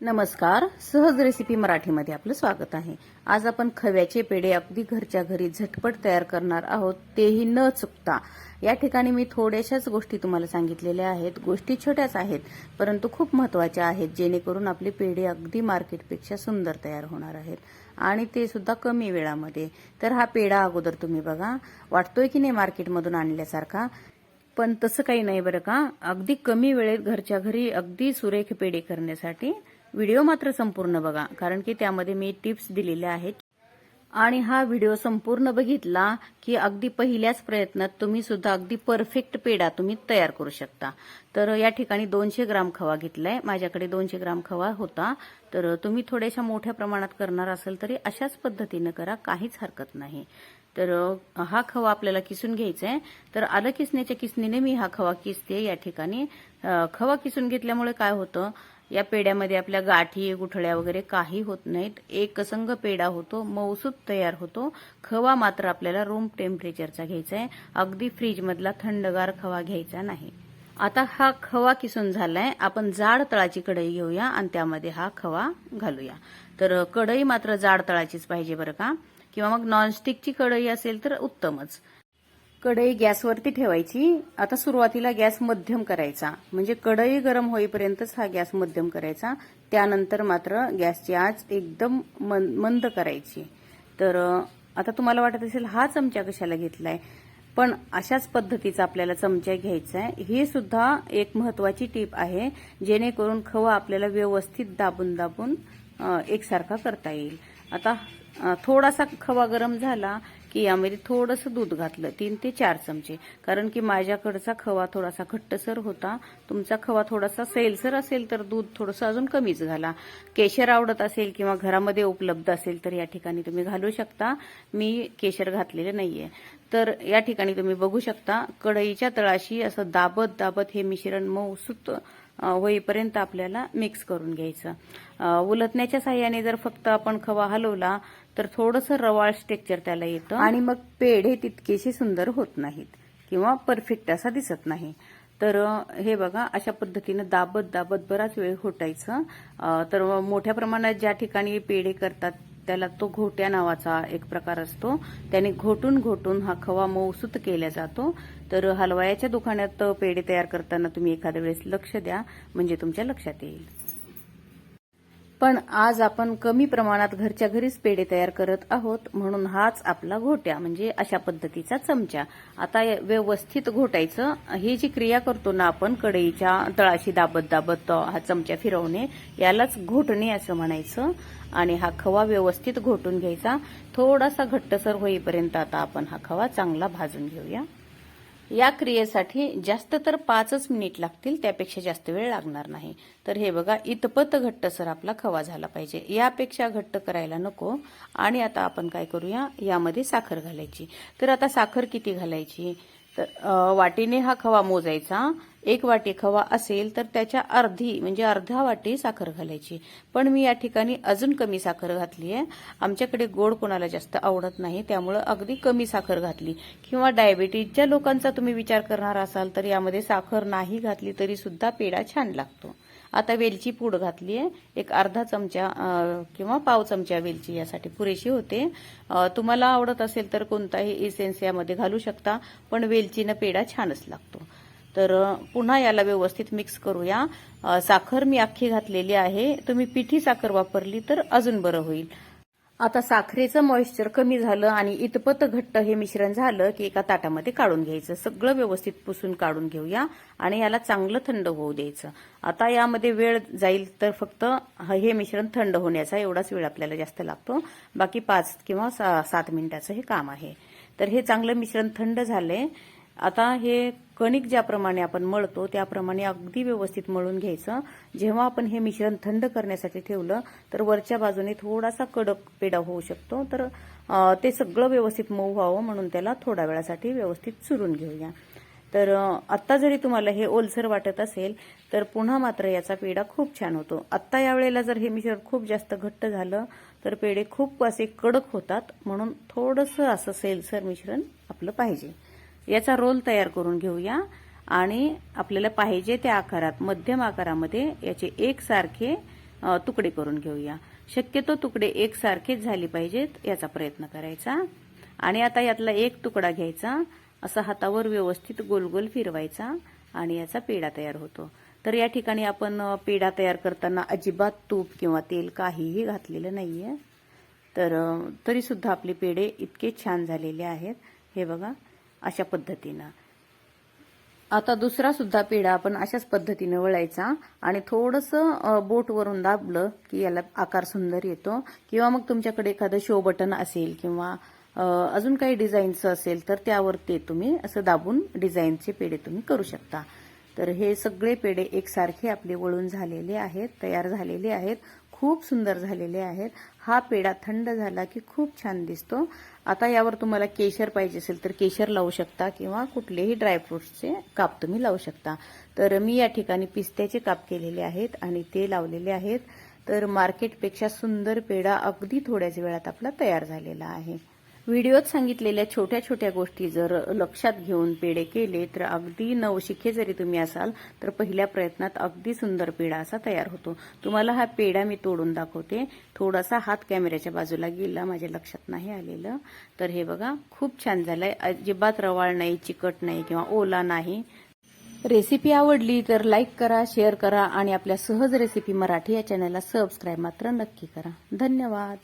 नमस्कार सहज रेसिपी मराठीमध्ये आपलं स्वागत आहे. आज आपण खव्याचे पेढे अगदी घरच्या घरी झटपट तयार करणार आहोत तेही न चुकता. या ठिकाणी मी थोड्याशाच गोष्टी तुम्हाला सांगितलेल्या आहेत. गोष्टी छोट्याच आहेत परंतु खूप महत्त्वाच्या आहेत जेणेकरून आपले पेढे अगदी मार्केटपेक्षा सुंदर तयार होणार आहेत. आणि ते सुद्धा कमी वेळामध्ये. तर हा पेढा अगोदर तुम्ही बघा. वाटतोय की नाही मार्केटमधून आणल्यासारखा? पण तसं काही नाही बरं का. अगदी कमी वेळेत घरच्या घरी अगदी सुरेख पेढे करण्यासाठी व्हिडिओ मात्र संपूर्ण बघा कारण की त्यामध्ये मी टिप्स दिलेल्या आहेत. आणि हा व्हिडिओ संपूर्ण बघितला की अगदी पहिल्याच प्रयत्नात तुम्ही सुद्धा अगदी परफेक्ट पेढा तुम्ही तयार करू शकता. तर या ठिकाणी दोनशे ग्राम खवा घेतलाय. माझ्याकडे दोनशे ग्राम खवा होता. तर तुम्ही थोड्याशा मोठ्या प्रमाणात करणार असेल तरी अशाच पद्धतीनं करा काहीच हरकत नाही. तर हा खवा आपल्याला किसून घ्यायचा आहे तर आलं किसण्याच्या किसणीने मी हा खवा किसते या ठिकाणी. खवा किसून घेतल्यामुळे काय होतं? या पेड्यामध्ये आपल्या गाठी गुठळ्या वगैरे काही होत नाहीत. एकसंग पेडा पेढा होतो मौसूद तयार होतो. खवा मात्र आपल्याला रूम टेम्परेचरचा घ्यायचा आहे अगदी फ्रीजमधला थंडगार खवा घ्यायचा नाही. आता हा खवा किसून झालाय. आपण जाड तळाची कढई घेऊया आणि त्यामध्ये हा खवा घालूया. तर कढई मात्र जाड तळाचीच पाहिजे बरं का? किंवा मग नॉनस्टिकची कढई असेल तर उत्तमच. कढई गॅसवरती ठेवायची. आता सुरुवातीला गॅस मध्यम करायचा. म्हणजे कढई गरम होईपर्यंतच हा गॅस मध्यम करायचा. त्यानंतर मात्र गॅसची आच एकदम मन- मंद करायची. तर आता तुम्हाला वाटत असेल हा चमचा कशाला घेतलाय? पण अशाच पद्धतीचा आपल्याला चमचा घ्यायचा आहे ही सुद्धा एक महत्वाची टीप आहे जेणेकरून खवा आपल्याला व्यवस्थित दाबून दाबून एकसारखा करता येईल. आता थोडासा खवा गरम झाला की यामध्ये थोडंसं दूध घातलं तीन ते चार चमचे. कारण की माझ्याकडचा खवा थोडासा घट्टसर होता. तुमचा खवा थोडासा सैलसर असेल तर दूध थोडंसं अजून कमीच घाला. केशर आवडत असेल किंवा घरामध्ये उपलब्ध असेल तर या ठिकाणी तुम्ही घालू शकता. मी केशर घातलेले नाहीये. तर या ठिकाणी तुम्ही बघू शकता कढईच्या तळाशी असं दाबत दाबत हे मिश्रण मऊ सुत होईपर्यंत आपल्याला मिक्स करून घ्यायचं. उलटण्याच्या साह्याने जर फक्त आपण खवा हलवला तर थोडंसं रवाळ स्ट्रेक्चर त्याला येतं. आणि मग पेढे तितकेसे सुंदर होत नाहीत किंवा परफेक्ट असा दिसत नाही. तर हे बघा अशा पद्धतीनं दाबत दाबत बराच वेळ होटायचं. तर मोठ्या प्रमाणात ज्या ठिकाणी पेढे करतात त्याला तो घोट्या नावाचा एक प्रकार असतो. त्याने घोटून घोटून हा खवा मऊसूत केला जातो. तर हलवायाच्या दुकानात पेढे तयार करताना तुम्ही एखाद्या वेळेस लक्ष द्या. म्हणजे तुमच्या लक्षात येईल. पण आज आपण कमी प्रमाणात घरच्या घरीच पेढे तयार करत आहोत म्हणून हाच आपला घोट्या म्हणजे अशा पद्धतीचा चमचा. आता व्यवस्थित घोटायचं. ही जी क्रिया करतो ना आपण कढईच्या तळाशी दाबत दाबत हा चमचा फिरवणे यालाच घोटणे असं म्हणायचं. आणि हा खवा व्यवस्थित घोटून घ्यायचा. थोडासा घट्टसर होईपर्यंत आता आपण हा खवा चांगला भाजून घेऊया. या क्रियेसाठी जास्त तर पाचच मिनिट लागतील त्यापेक्षा जास्त वेळ लागणार नाही. तर हे बघा इतपत घट्टसर आपला खवा झाला पाहिजे. यापेक्षा घट्ट करायला नको. आणि आता आपण काय करूया? यामध्ये साखर घालायची. तर आता साखर किती घालायची? तर वाटीने हा खवा मोजायचा. एक वाटी खवा असेल तर त्याच्या अर्धी म्हणजे अर्धा वाटी साखर घालायची. पण मी या ठिकाणी अजून कमी साखर घातली आहे. आमच्याकडे गोड कोणाला जास्त आवडत नाही त्यामुळं अगदी कमी साखर घातली. किंवा डायबिटीजच्या लोकांचा तुम्ही विचार करणार असाल तर यामध्ये साखर नाही घातली तरी सुद्धा पेढा छान लागतो. आता वेलची पूड घातली आहे. एक अर्धा चमचा किंवा पाव चमचा वेलची यासाठी पुरेशी होते. तुम्हाला आवडत असेल तर कोणताही इसेन्स यामध्ये घालू शकता पण वेलचीनं पेढा छानच लागतो. तर पुन्हा याला व्यवस्थित मिक्स करूया. साखर मी अख्खी घातलेली आहे. तुम्ही पिठी साखर वापरली तर अजून बरं होईल. आता साखरेचं मॉइश्चर कमी झालं आणि इतपत घट्ट हे मिश्रण झालं की एका ताटामध्ये काढून घ्यायचं. सगळं व्यवस्थित पुसून काढून घेऊया आणि याला चांगलं थंड होऊ द्यायचं. आता यामध्ये वेळ जाईल तर फक्त हे मिश्रण थंड होण्याचा एवढाच वेळ आपल्याला जास्त लागतो. बाकी पाच किंवा सा- सात मिनिटाचं हे काम आहे. तर हे चांगलं मिश्रण थंड झालंय. आता हे कणिक ज्याप्रमाणे आपण मळतो त्याप्रमाणे अगदी व्यवस्थित मळून घ्यायचं. जेव्हा आपण हे मिश्रण थंड करण्यासाठी ठेवलं तर वरच्या बाजूने थोडासा कडक पेढा होऊ शकतो. तर ते सगळं व्यवस्थित मऊ व्हावं म्हणून त्याला थोड्या वेळासाठी व्यवस्थित चुरून घेऊया. तर आत्ता जरी तुम्हाला हे ओलसर वाटत असेल तर पुन्हा मात्र याचा पेढा खूप छान होतो. आत्ता यावेळेला जर हे मिश्रण खूप जास्त घट्ट झालं तर पेढे खूप असे कडक होतात म्हणून थोडंसं असं सेलसर मिश्रण आपलं पाहिजे. याचा रोल तयार करून घेऊया. आणि आपल्याला पाहिजे त्या आकारात मध्यम आकारामध्ये याचे एकसारखे तुकडे करून घेऊया. शक्यतो तुकडे एकसारखेच झाले पाहिजेत याचा प्रयत्न करायचा. आणि आता यातला एक तुकडा घ्यायचा. असा हातावर व्यवस्थित गोल गोल फिरवायचा आणि याचा पेढा तयार होतो. तर या ठिकाणी आपण पेढा तयार करताना अजिबात तूप किंवा तेल काहीही घातलेलं नाहीये. तर तरीसुद्धा आपले पेढे इतके छान झालेले आहेत. हे बघा अशा पद्धतीनं. आता दुसरा सुद्धा पेढा आपण अशाच पद्धतीने वळायचा आणि थोडंसं बोटवरून दाबलं की याला आकार सुंदर येतो किंवा मग तुमच्याकडे एखादं शो बटन असेल किंवा अजून काही डिझाईनचं असेल तर त्यावर ते तुम्ही असं दाबून डिझाईनचे पेढे तुम्ही करू शकता. तर हे सगळे पेढे एकसारखे आपले वळून झालेले आहेत तयार झालेले आहेत. खूप सुंदर झालेले आहेत. हा पेढा थंड झाला की खूप छान दिसतो. आता यावर तुम्हाला केशर पाहिजे असेल तर केशर लावू शकता किंवा कुठलेही ड्रायफ्रुट्सचे काप तुम्ही लावू शकता. तर मी या ठिकाणी पिस्त्याचे काप केलेले आहेत आणि ते लावलेले आहेत. तर मार्केटपेक्षा सुंदर पेढा अगदी थोड्याच वेळात आपला तयार झालेला आहे. व्हिडिओत सांगितलेल्या छोट्या छोट्या गोष्टी जर लक्षात घेऊन पेढे केले तर अगदी नवशिखे जरी तुम्ही असाल तर पहिल्या प्रयत्नात अगदी सुंदर पेढा असा तयार होतो. तुम्हाला हा पेढा मी तोडून दाखवते. थोडासा हात कॅमेऱ्याच्या बाजूला गेला माझ्या लक्षात नाही आलेलं. तर हे बघा खूप छान झालंय. अजिबात रवाळ नाही चिकट नाही किंवा ओला नाही. रेसिपी आवडली तर लाईक करा शेअर करा आणि आपल्या सहज रेसिपी मराठी या चॅनलला सबस्क्राईब मात्र नक्की करा. धन्यवाद.